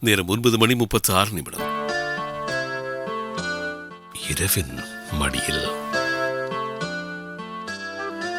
நேரம் ஒன்பது மணி முப்பத்தி ஆறு நிமிடம். இரவின் மடியில்.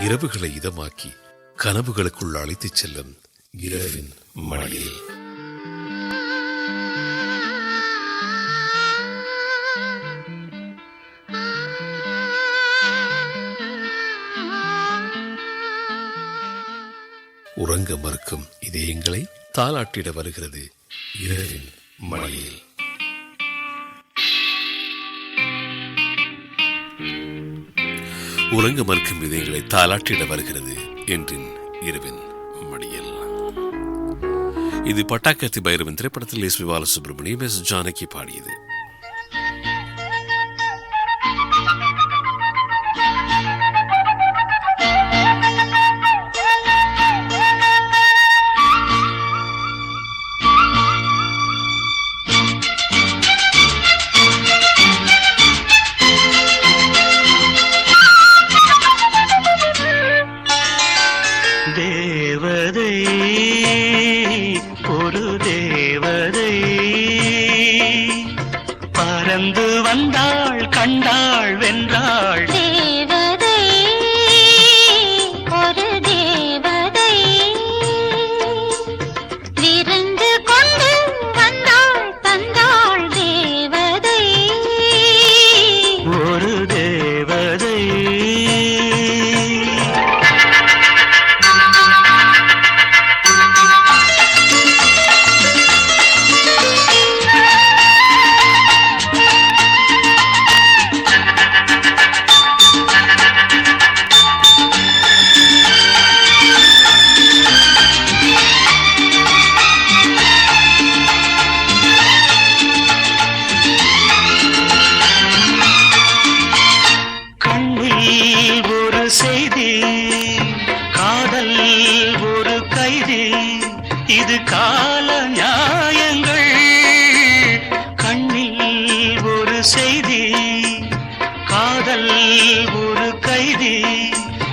இரவுகளை இதமாக்கி கனவுகளுக்குள் அழைத்துச் செல்லும் இரவின் மடியில். உறங்க மறுக்கும் இதயங்களை தாளாட்டிட வருகிறது இரவின் மழையில் உறங்க மறுக்கும் விதைகளை தாலாட்டிட வருகிறது என்றின் இரவின் மடியில். இது பட்டாக்கத்தி பைரவின் திரைப்படத்தில் S V Balasubramaniam S Janaki பாடியது.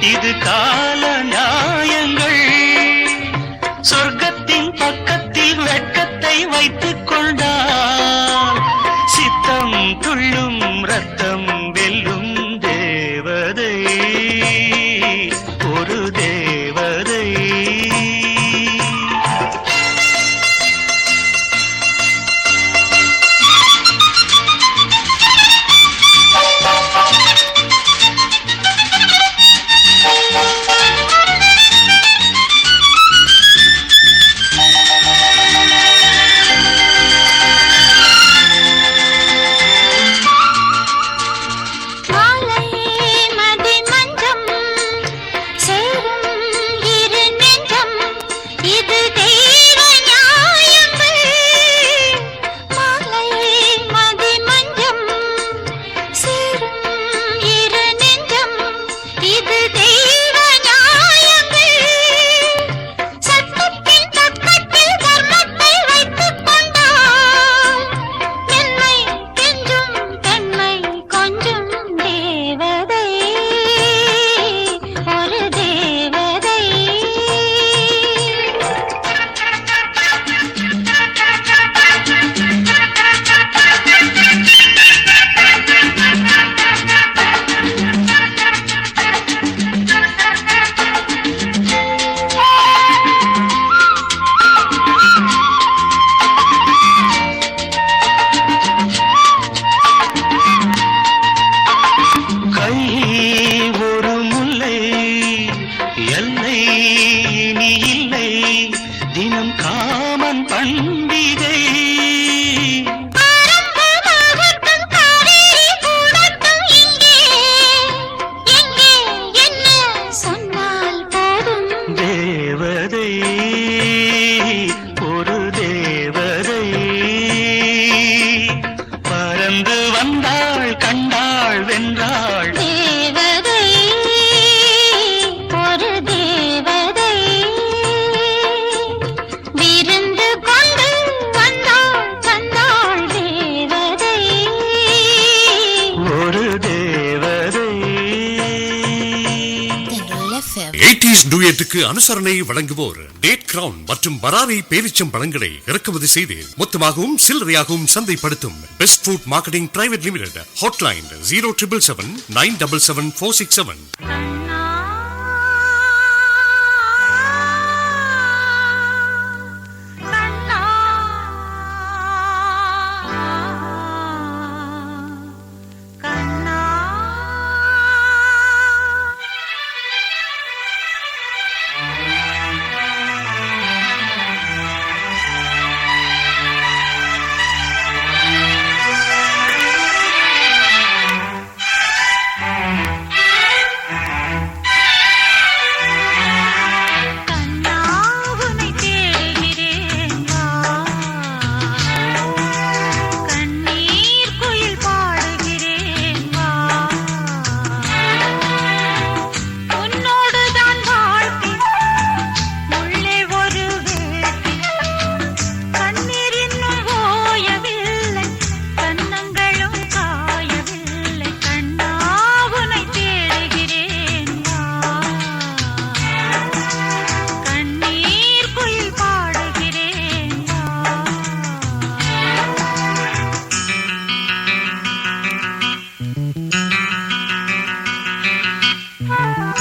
இது கால இவ்வியத்துக்கு அனுசரணை வழங்குவோர் டேட் கிரவுன் மற்றும் பராரி பேரிச்சம் பழங்களை இறக்குமதி செய்து மொத்தமாகவும் சில்லறையாகவும் சந்தைப்படுத்தும் best food marketing private limited hotline zero triple seven nine double seven four six seven. Bye.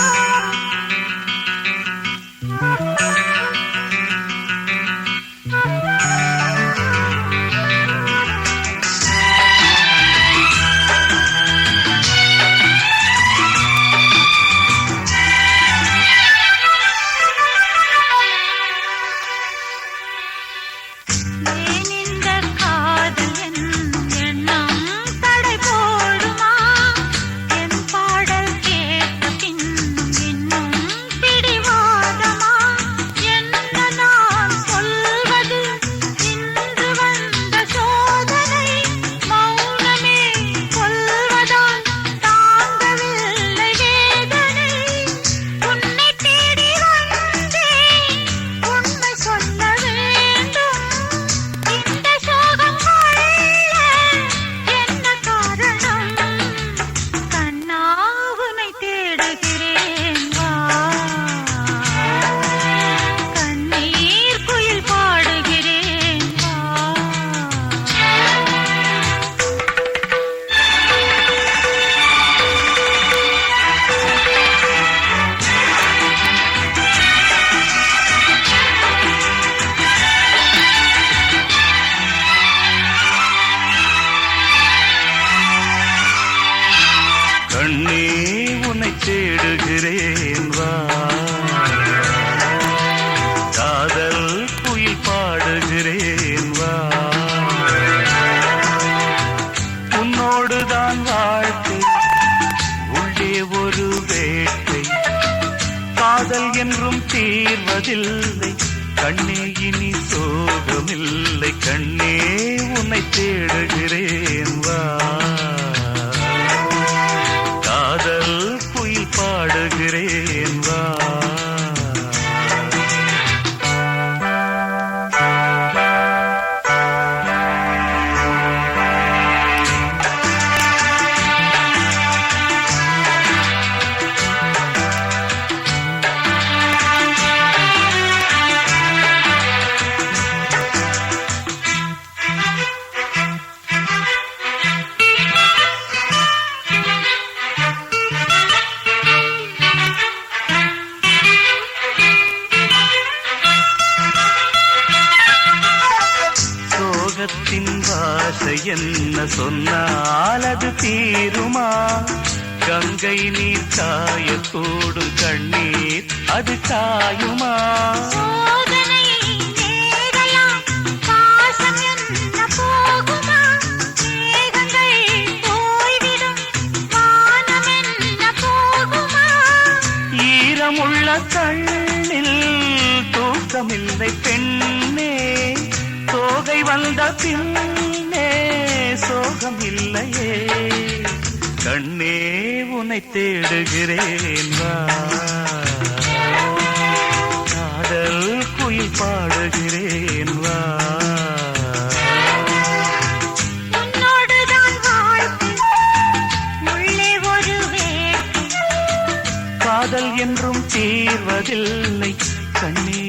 தீர்வதில்லை கண்ணே இனி சோகமில்லை. கண்ணே உன்னை தேடுகிறேன். போகுமா? மேகங்கள் போய்விடும் வானம் என்ன போகுமா? ஈரமுள்ள கண்ணில் தூக்கமில்லை பெண்ணே தோகை வந்த பின்னே சோகம் இல்லையே கண்ணே உன்னை தேடுகிறேன் வா. காதல் குயில் பாடுகிறேன் வா. காதல் என்றும் தீர்வது போவதில்லை கண்ணே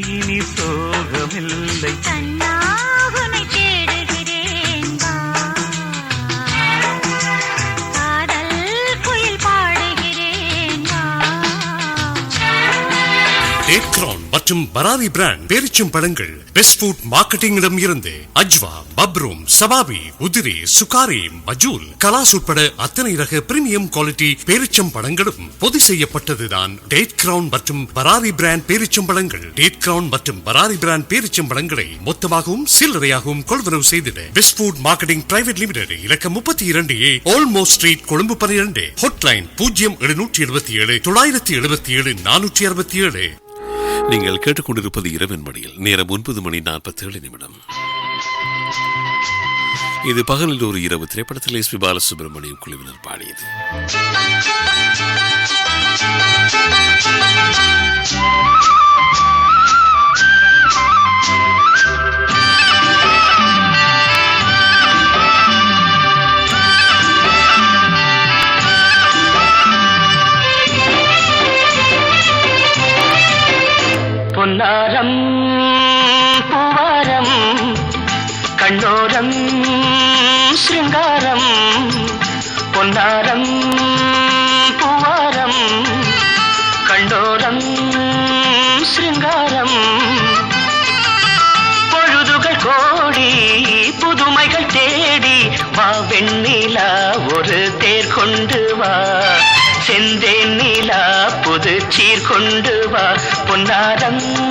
மற்றும் பராரி பிராண்ட் பேரிச்சும் பழங்கள். பெஸ்ட் ஃபுட் மார்க்கெட்டிங்கிடம் இருந்து அஜ்வா பப்ரூம் சபாபி உதிரி சுகாரி மஜூல் கலாஸ் உட்பட அத்தனை ரக பிரீமியம் குவாலிட்டி பேரிச்சம் பழங்களும் பொது செய்யப்பட்டதுதான் டேட் கிரவுன் மற்றும் பராரி பிராண்ட் பேரிச்சம் பழங்கள். டேட் கிரவுன் மற்றும் பராரி பிராண்ட் பேரிச்சம் பழங்களை மொத்தமாகவும் சில்லறையாகவும் கொள்வனவு செய்திட best food marketing private limited இலக்கம் முப்பத்தி இரண்டு ஏ ஓல்மோஸ்ட் ஸ்ட்ரீட் கொழும்பு பனிரெண்டு ஹாட்லைன் பூஜ்ஜியம் எழுநூற்றி எழுபத்தி ஏழு தொள்ளாயிரத்தி எழுபத்தி ஏழு நானூற்றி அறுபத்தி ஏழு. நீங்கள் கேட்டுக்கொண்டிருப்பது இரவின் மடியில் நேரம் ஒன்பது மணி நாற்பத்தேழு நிமிடம். இது பகலில் ஒரு இரவு திரைப்படத்தில் எஸ் பி பாலசுப்ரமணியம் குழுவினர் பாடியது. பொன்னாரம் பூவாரம் கண்ணோரம் ஸ்ருங்காரம் பொன்னாரம் பூவாரம் கண்டோரம் ஸ்ருங்காரம் பொழுதுகள் கோடி புதுமைகள் தேடி வா வெண்ணிலா ஒரு தேர் கொண்டு வா. செந்தேன் நிலா புது சீர் கொண்டு பொன்னாரம்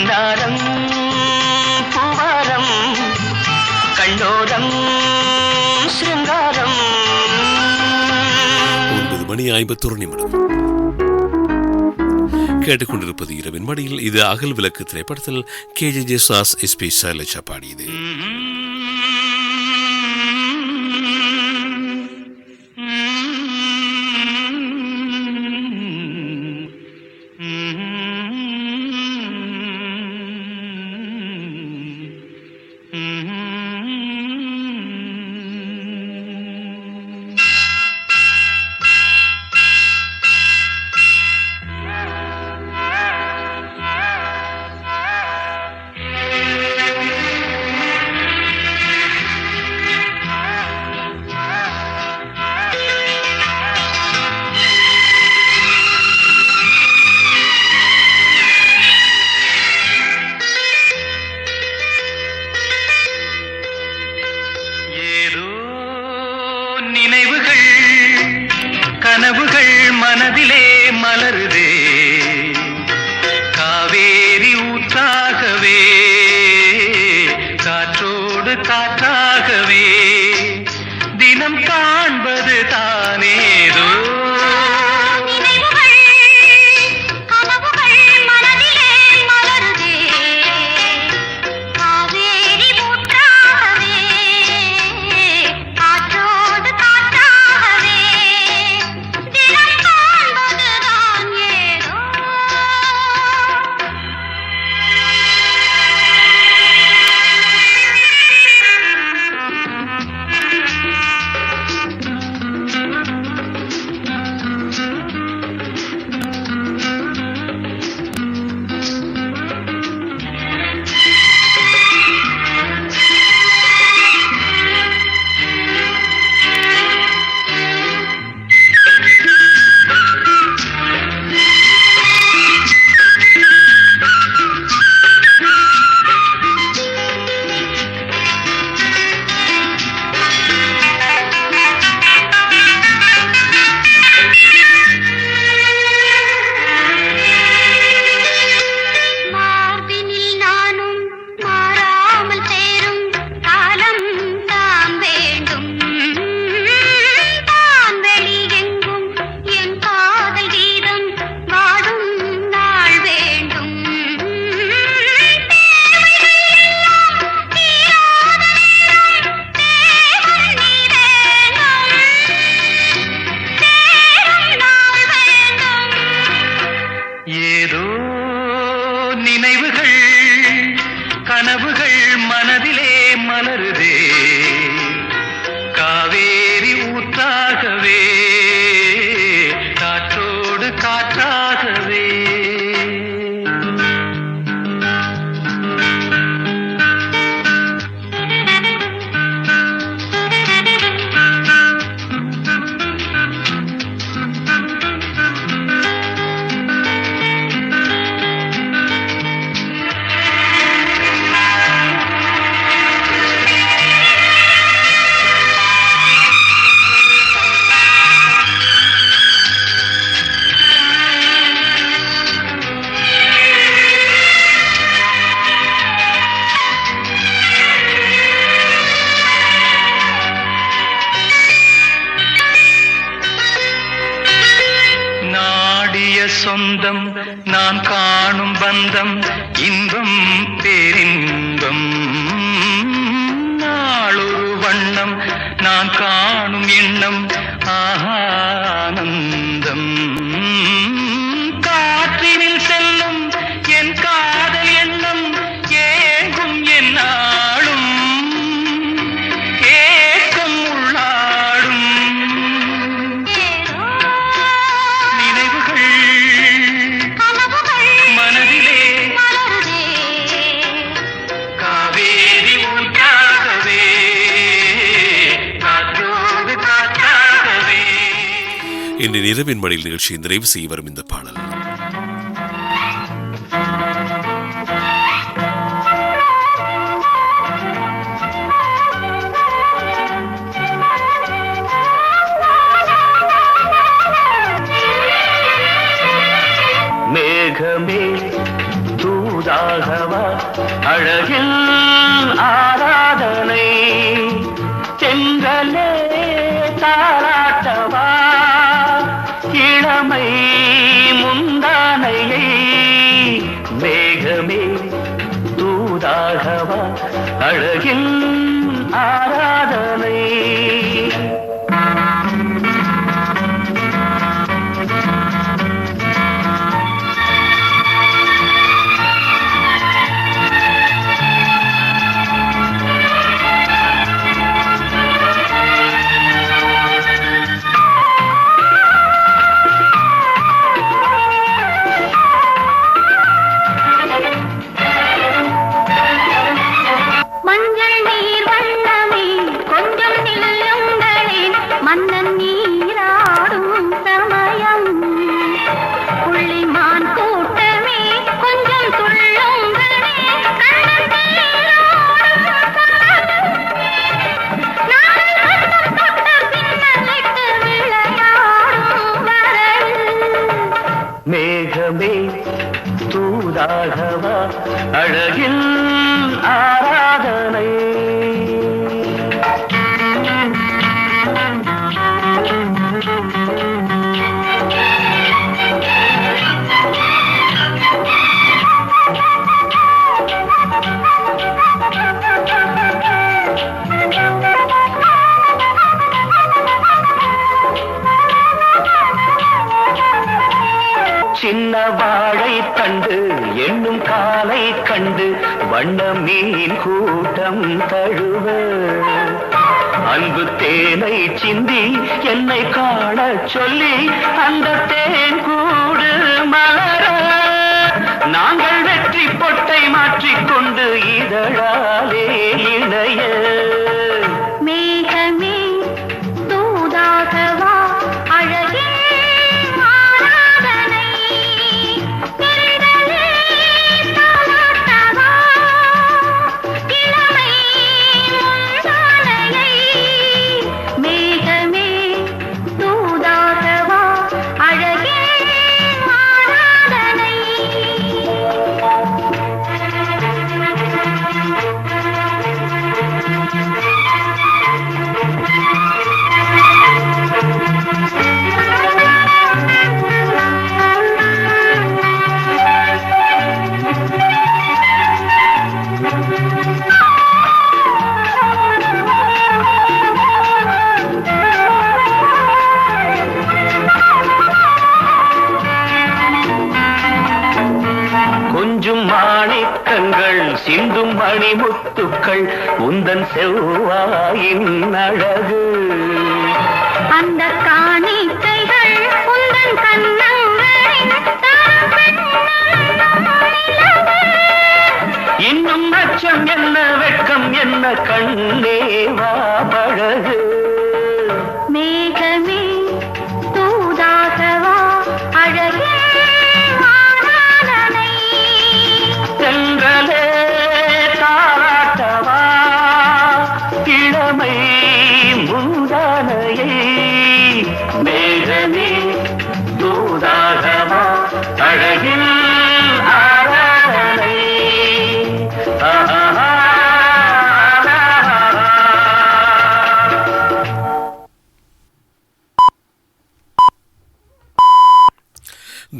பொன்னாரம் பூவாரம் கண்ணோரம் சிருங்காரம். ஒன்பது மணி ஐம்பத்தொரு நிமிடம். கேட்டுக்கொண்டிருப்பது இரவின் மடியில் இது அகல் விளக்கு திரைப்படத்தில் கே ஜே ஜே சாஸ் எஸ் பி சைலஜா பாடியது. மனதிலே மலருதே. இன்று இரவின் மடியில் நிகழ்ச்சியை நிறைவு செய்ய வரும் இந்த பாடல். மேகமே தூதாகவா அழகில் ஆராதனை. செங்கலே தாராட்டவா இளமை முந்தானையை மேகமே தூதாகவா அழகின் ஆராதனை. என்னும் காலை கண்டு வண்ண மீன் கூட்டம் தழுவ. அன்பு தேனை சிந்தி என்னை காண சொல்லி அந்த தேன் கூடு மலர. நாங்கள் வெற்றி பொட்டை மாற்றிக்கொண்டு இதழாலே இணைய.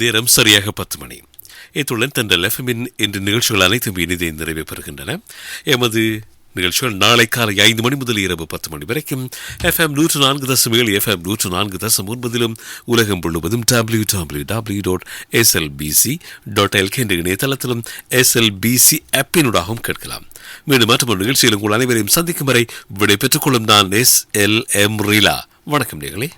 நேரம் சரியாக பத்து மணி. இத்துடன் தண்டல் எஃப்எம்மின் இன்று நிகழ்ச்சிகள் அனைத்தும் இனிதே நிறைவு பெறுகின்றன. எமது நிகழ்ச்சிகள் நாளை காலை ஐந்து மணி முதல் இரவு பத்து மணி வரைக்கும் எஃப்எம் நூற்று நான்கு தசம் ஏழு எஃப்எம் நூற்று நான்கு தசம் ஒன்பதிலும் உலகம் முழுவதும் W W W dot SLBC dot LK என்ற இணையதளத்திலும் எஸ்எல்பிசி ஆப்பினூடாகவும் கேட்கலாம். மீண்டும் மற்றொரு நிகழ்ச்சியில் உங்கள் அனைவரையும் சந்திக்கும் வரை விடைபெற்றுக் கொள்ளும் நான் எஸ் எல் எம் ரீலா வணக்கம் நேர்களே.